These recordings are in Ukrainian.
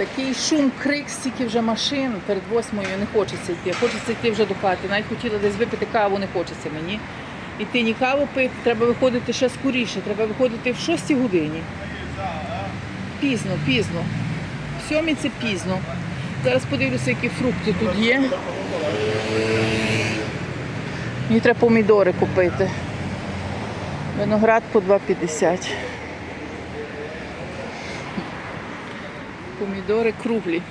Такий шум, крик, стільки вже машин перед восьмою не хочеться йти. Хочеться йти вже до хати. Навіть хотіла десь випити каву, не хочеться мені. Іти ні каву пити, треба виходити ще скоріше, треба виходити в 6 годині. Пізно, пізно. В сьомій це пізно. Зараз подивлюся, які фрукти тут є. Мені треба помідори купити. Виноград по 2,50. Помідори круглі.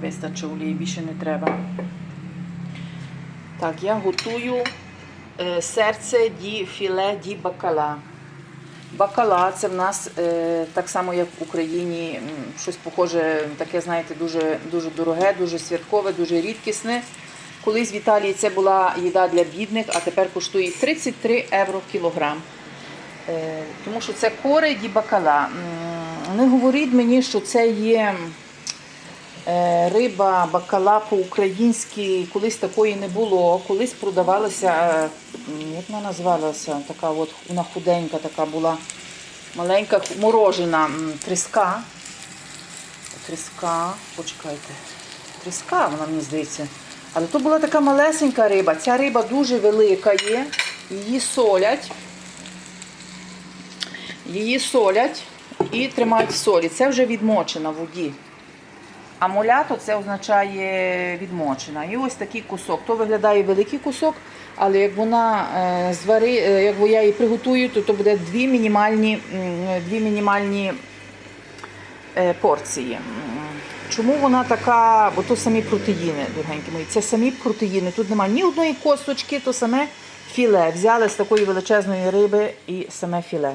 Вистачить олії, більше не треба. Так, я готую е, серце ді філе ді бакала. Бакала це в нас е, так само, як в Україні, щось похоже, таке, знаєте, дуже, дуже дороге, дуже святкове, дуже рідкісне. Колись в Італії це була їда для бідних, а тепер коштує 33 євро кілограм. Е, тому що це коре ді бакала. Не говоріть мені, що це є е, риба бакала по-українськи, колись такої не було. Колись продавалася, е, як вона називалася, така от вона худенька така була, маленька морожена м, треска. Треска, почекайте. Треска, вона мені здається. Але то була така малесенька риба. Ця риба дуже велика є, її солять. Її солять і тримають в солі. Це вже відмочена в воді. А молято це означає відмочена. І ось такий кусок. То виглядає великий кусок, але як вона е, звари, е, як я її приготую, то, то буде дві мінімальні, дві мінімальні е, порції. Чому вона така? Бо то самі протеїни, дорогенькі мої. Це самі протеїни. Тут немає ні одної косточки, то саме філе. Взяли з такої величезної риби і саме філе.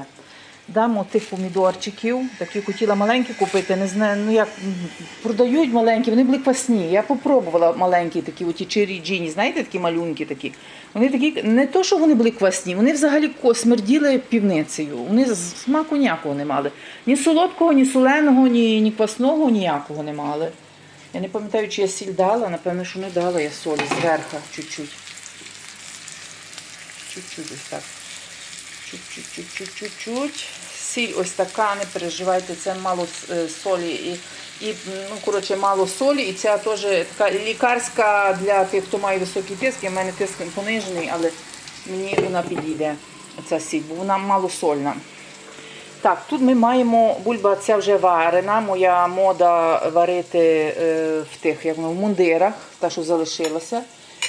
Дамо тих помідорчиків, такі хотіла маленькі купити, не знаю, ну як продають маленькі, вони були квасні. Я попробувала маленькі такі, оті чирі джині, знаєте, такі малюнькі такі. Вони такі, не то, що вони були квасні, вони взагалі смерділи півницею. Вони смаку ніякого не мали. Ні солодкого, ні соленого, ні, ні квасного ніякого не мали. Я не пам'ятаю, чи я сіль дала, напевно, що не дала я солі зверху чуть-чуть. Чуть-чуть ось так. Чуть-чуть-чуть-чуть-чуть. Сіль ось така, не переживайте, це мало е, солі і, і ну, коротше, мало солі. І ця теж така лікарська для тих, хто має високий тиск. У мене тиск понижений, але мені вона підійде, ця сіль, бо вона малосольна. Так, тут ми маємо бульба, ця вже варена. Моя мода варити е, в тих, як в мундирах, та, що залишилася.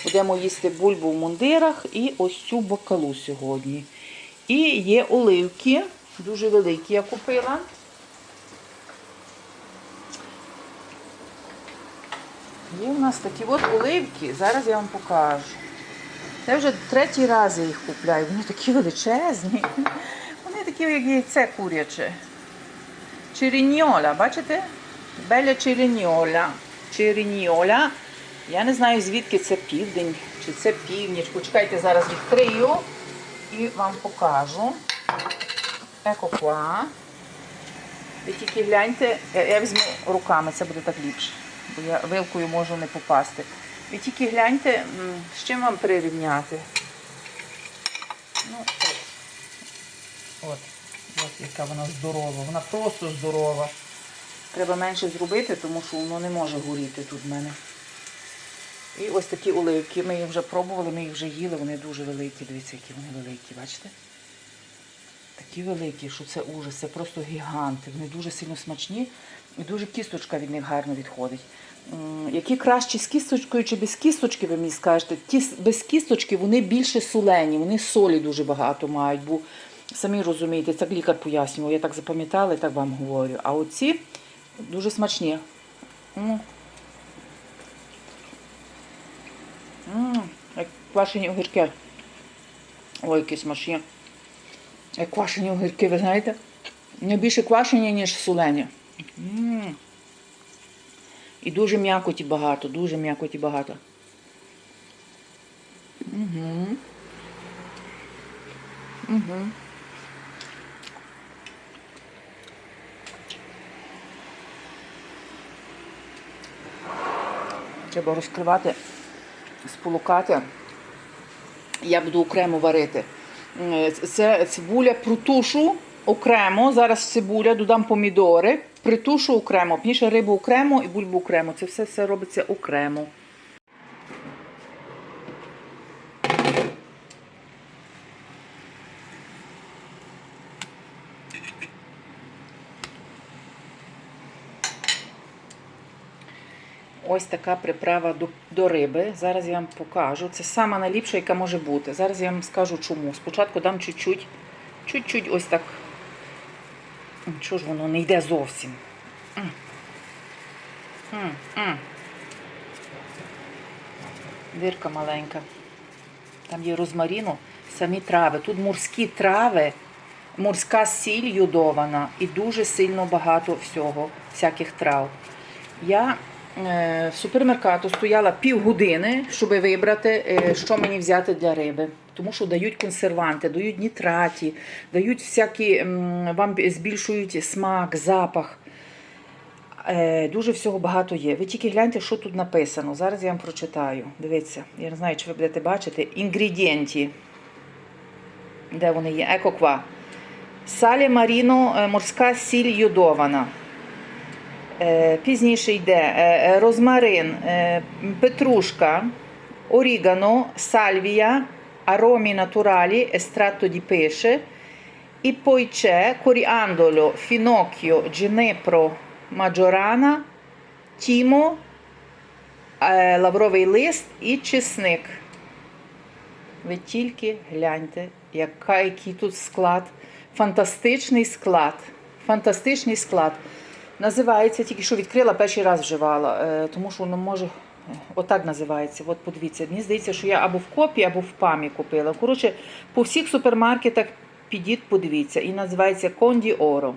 Будемо їсти бульбу в мундирах і ось цю бакалу сьогодні. І є оливки, дуже великі я купила. Є у нас такі от оливки, зараз я вам покажу. Це вже третій раз я їх купляю. Вони такі величезні. Вони такі, як яйце куряче. Черіньола, бачите? Беля черіньола. Черіньола. Я не знаю, звідки це південь, чи це північ. Почекайте, зараз відкрию і вам покажу. Еко qua. Ви тільки гляньте, я, візьму руками, це буде так ліпше, бо я вилкою можу не попасти. Ви тільки гляньте, з чим вам прирівняти. Ну. От, от яка вона здорова. Вона просто здорова. Треба менше зробити, тому що воно не може горіти тут в мене. І ось такі оливки. Ми їх вже пробували, ми їх вже їли, вони дуже великі. Дивіться, які вони великі, бачите? Такі великі, що це ужас, це просто гіганти. Вони дуже сильно смачні і дуже кісточка від них гарно відходить. Які краще з кісточкою чи без кісточки, ви мені скажете, ті без кісточки вони більше солені, вони солі дуже багато мають, бо самі розумієте, це лікар пояснював, я так запам'ятала і так вам говорю. А оці дуже смачні. М. М, Як квашені огірки. Ой, які смачні. Як квашені огірки, ви знаєте? Не більше квашені, ніж солені. М. І дуже м'якоті багато, дуже м'якоті багато. Угу. Угу. Треба розкривати, сполукати. Я буду окремо варити. Це цибуля протушу окремо, зараз цибуля, додам помідори, притушу окремо, пніше рибу окремо і бульбу окремо. Це все, все робиться окремо. Ось така приправа до, до риби. Зараз я вам покажу. Це сама найліпша, яка може бути. Зараз я вам скажу чому. Спочатку дам чуть-чуть, чуть-чуть ось так. Чого ж воно не йде зовсім? М. Дирка маленька. Там є розмаріну, самі трави. Тут морські трави, морська сіль йодована і дуже сильно багато всього, всяких трав. Я в супермеркату стояла півгодини, щоб вибрати, е, що мені взяти для риби. Тому що дають консерванти, дають нітраті, дають всякі, вам збільшують смак, запах. Е, Дуже всього багато є. Ви тільки гляньте, що тут написано. Зараз я вам прочитаю. Дивіться, я не знаю, чи ви будете бачити. Інгредієнті. Де вони є? Еко ква. Салі маріно, е, морська сіль йодована. Е, Пізніше йде е, е, розмарин, петрушка, орігано, сальвія, аромі натуралі, естратto di pesce. І c'è coriandolo, finocchio, ginepro, majorana, тімо, лавровий лист і чесник. Ви тільки гляньте, який тут склад. Фантастичний склад. Фантастичний склад. Називається, тільки що відкрила, перший раз вживала, е, тому що воно може. е, Отак називається. От подивіться. Мені здається, що я або в копі, або в памі купила. Коротше, по всіх супермаркетах підіть, подивіться. І називається Конді Оро.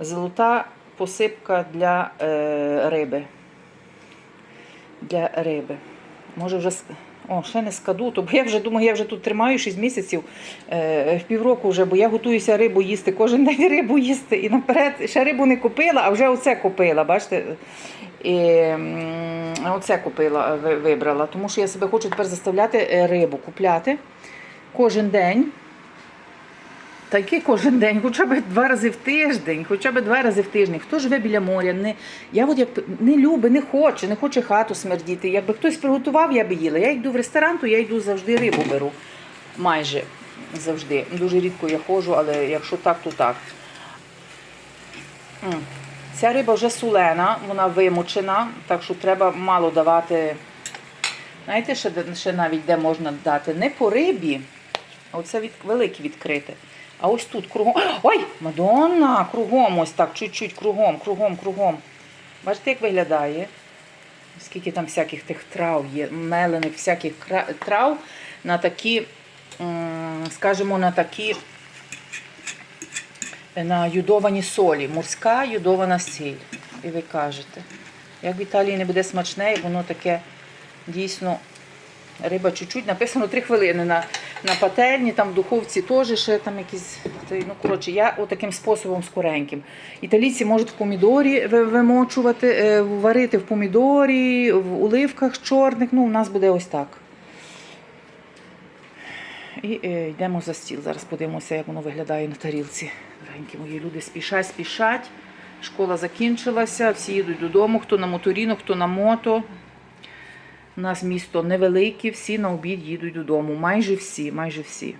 Золота посипка для е, риби. Для риби. Може вже. О, ще не скадуту, бо я вже думаю, я вже тут тримаю 6 місяців е, півроку вже, бо я готуюся рибу їсти, кожен день рибу їсти. І наперед ще рибу не купила, а вже оце купила. Бачите? І, оце купила, вибрала. Тому що я себе хочу тепер заставляти е, рибу купляти кожен день. Та кожен день, хоча б два рази в тиждень, хоча б два рази в тиждень. Хто живе біля моря? Не, я от як не любить, не хоче, не хоче хату смердіти. Якби хтось приготував, я би їла. Я йду в ресторан, то я йду завжди рибу беру. Майже завжди. Дуже рідко я ходжу, але якщо так, то так. Ця риба вже солена, вона вимочена, так що треба мало давати. Знаєте, ще, ще навіть де можна дати не по рибі, оце від, велике відкрите. А ось тут кругом. Ой, Мадонна! Кругом ось так, чуть-чуть кругом, кругом, кругом. Бачите, як виглядає? Скільки там всяких тих трав є, мелених всяких трав на такі, скажімо, на такі на юдовані солі. Морська юдована сіль. І ви кажете. Як в Італії не буде смачне, як воно таке дійсно риба чуть-чуть, написано 3 хвилини на, на пательні, там в духовці теж ще там якісь. Ну, коротше, я отаким способом скореньким. Італійці можуть в помідорі вимочувати, е, варити в помідорі, в оливках чорних. Ну, у нас буде ось так. І е, йдемо за стіл. Зараз подивимося, як воно виглядає на тарілці. Дорогенькі мої люди спішать, спішать. Школа закінчилася, всі їдуть додому, хто на моторіно, хто на мото. У нас місто невелике, всі на обід їдуть додому. Майже всі, майже всі.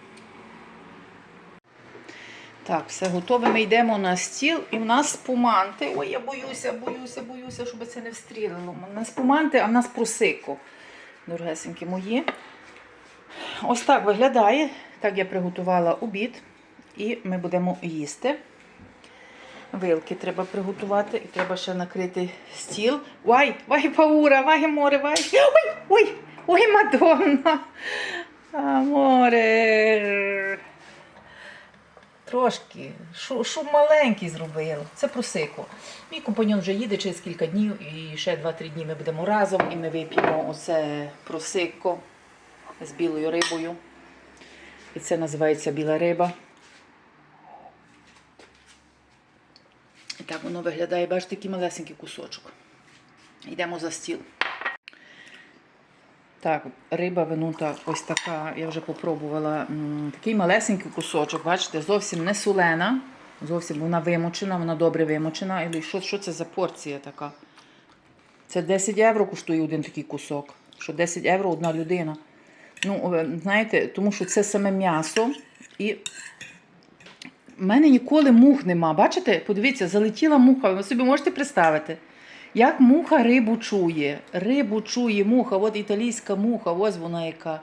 Так, все готове. Ми йдемо на стіл, і в нас спуманти. Ой, я боюся, боюся, боюся, щоб це не встрілило. У нас спуманти, а в нас просико. Дорогесенькі мої. Ось так виглядає. Так я приготувала обід. І ми будемо їсти. Вилки треба приготувати і треба ще накрити стіл. Вай, вай, паура, вай, море, вай. Ой, ой, ой, Мадонна. Аморе. Трошки. Шу- Шум маленький зробила. Це просико. Мій компаньон вже їде через кілька днів, і ще 2-3 дні ми будемо разом, і ми вип'ємо оце просико з білою рибою. І це називається біла риба. Так воно виглядає, бачите, такий малесенький кусочок. Йдемо за стіл. Так. риба винута ось така, я вже попробувала. Такий малесенький кусочок, бачите, зовсім не солена. Зовсім вона вимочена, вона добре вимочена. І що, що це за порція така? Це 10 євро коштує один такий кусок. Що 10 євро одна людина. Ну, знаєте, тому що це саме м'ясо. І в мене ніколи мух нема. Бачите? Подивіться, залетіла муха. Ви собі можете представити, як муха рибу чує. Рибу чує муха, от італійська муха, ось вона яка.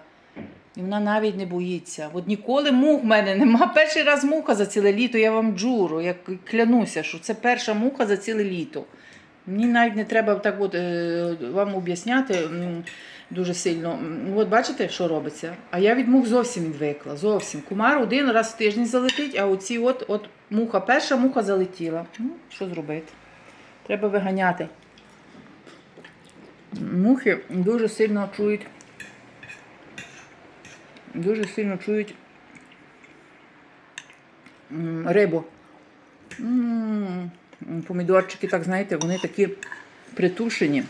І вона навіть не боїться. От ніколи мух в мене нема. Перший раз муха за ціле літо, я вам джуру, я клянуся, що це перша муха за ціле літо. Мені навіть не треба так от, е, вам об'ясняти дуже сильно. От бачите, що робиться? А я від мух зовсім відвикла. Зовсім. Кумар один раз в тиждень залетить, а оці от, от муха, перша муха залетіла. Ну, що зробити? Треба виганяти. Мухи дуже сильно чують. Дуже сильно чують м, рибу. М, Помідорчики, так знаєте, вони такі притушені.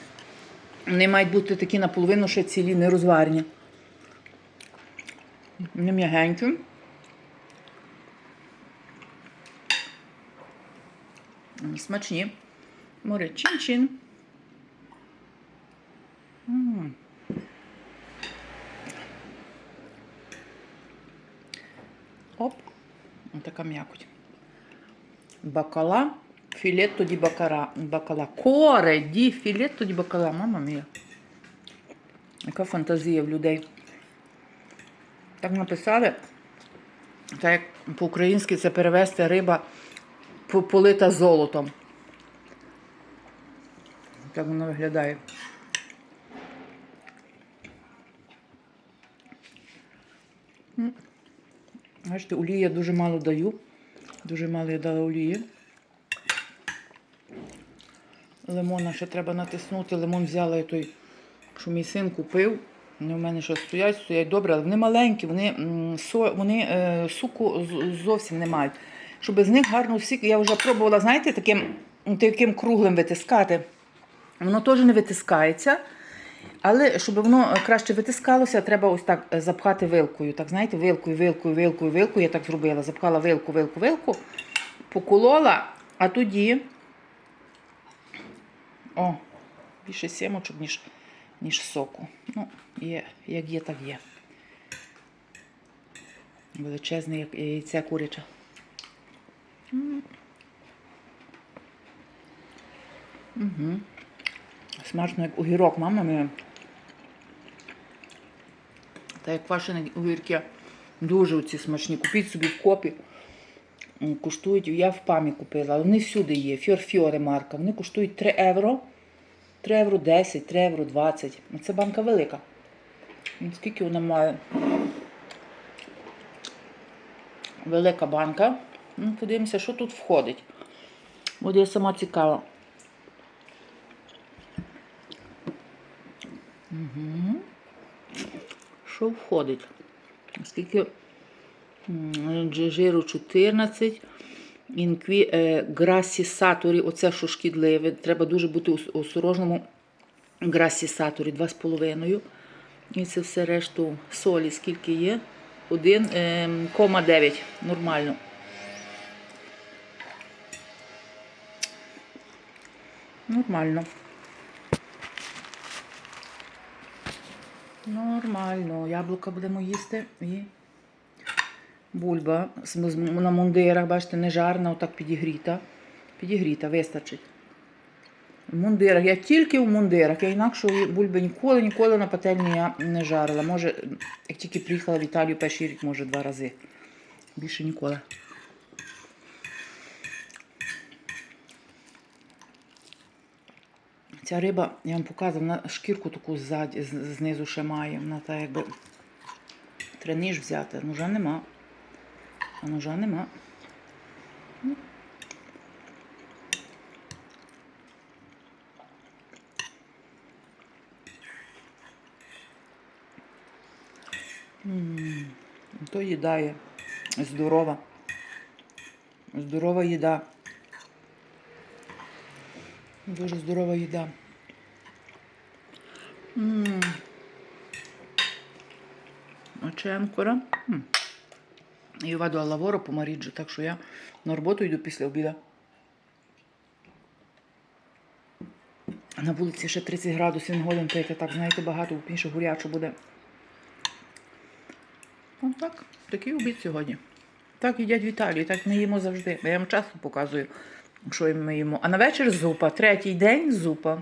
Вони мають бути такі наполовину ще цілі, не розварені. Вони м'ягенькі. Смачні. Море чин-чин. Оп. Така м'якоть. Бакала. Філетто ді бакара. Бакала. Коре ді філетто ді бакала. Мама мія. Яка фантазія в людей. Так написали. Так як по-українськи це перевести риба полита золотом. Так воно виглядає. Бачите, олії я дуже мало даю. Дуже мало я дала олії. Лимона ще треба натиснути. Лимон взяла я той, що мій син купив. Вони в мене ще стоять, стоять добре, але вони маленькі, вони, вони е, суку зовсім не мають. Щоб з них гарно сік, я вже пробувала, знаєте, таким, таким круглим витискати. Воно теж не витискається. Але щоб воно краще витискалося, треба ось так запхати вилкою. Так, знаєте, вилкою, вилкою, вилкою, вилкою. Я так зробила. Запхала вилку, вилку, вилку, поколола, а тоді. О, більше сімочок, ніж, ніж соку. Ну, є, як є, так є. Величезне як яйце куряче. Угу. Смачно, як огірок, мама моя. Та як квашені огірки дуже оці смачні. Купіть собі в копі. Коштують, я в памі купила, вони всюди є. Фіорфіоре марка. Вони коштують 3 євро. 3 євро 10, 3 євро 20. Ну, Це банка велика. Ну, Скільки вона має? Велика банка. Ну, подивимося, що тут входить. От я сама цікава. Що входить? Скільки жиру 14, інкві, е, грасісаторі, оце що шкідливе. Треба дуже бути ос- осторожному грасісаторі 2,5. І це все решту солі, скільки є? 1,9. Нормально. Нормально. Нормально. Яблука будемо їсти і бульба на мундирах, бачите, не жарна, отак підігріта. Підігріта, вистачить. В мундирах. Я тільки в мундирах. Я інакшої бульби ніколи, ніколи на пательні я не жарила. Може, як тільки приїхала в Італію перший рік, може, два рази. Більше ніколи. Ця риба, я вам показувала, вона шкірку таку ззаді, знизу ще має. Вона так якби треба ніж взяти. Ножа нема. А ножа нема. То їда є. Здорова. Здорова їда. Дуже здорова їда. М. vado al lavoro pomeriggio, так що я на роботу йду після обіду. На вулиці ще 30 градусів, не годин пити, так, знаєте, багато, більше гурячо буде. Ну так, такий обід сьогодні. Так їдять в Італії, так ми їмо завжди. Я вам часто показую, що ми їмо. А на вечір зупа. Третій день зупа.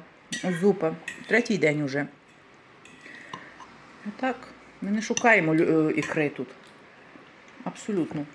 Зупа. Третій день уже. Так, ми не шукаємо е, ікри тут. Абсолютно.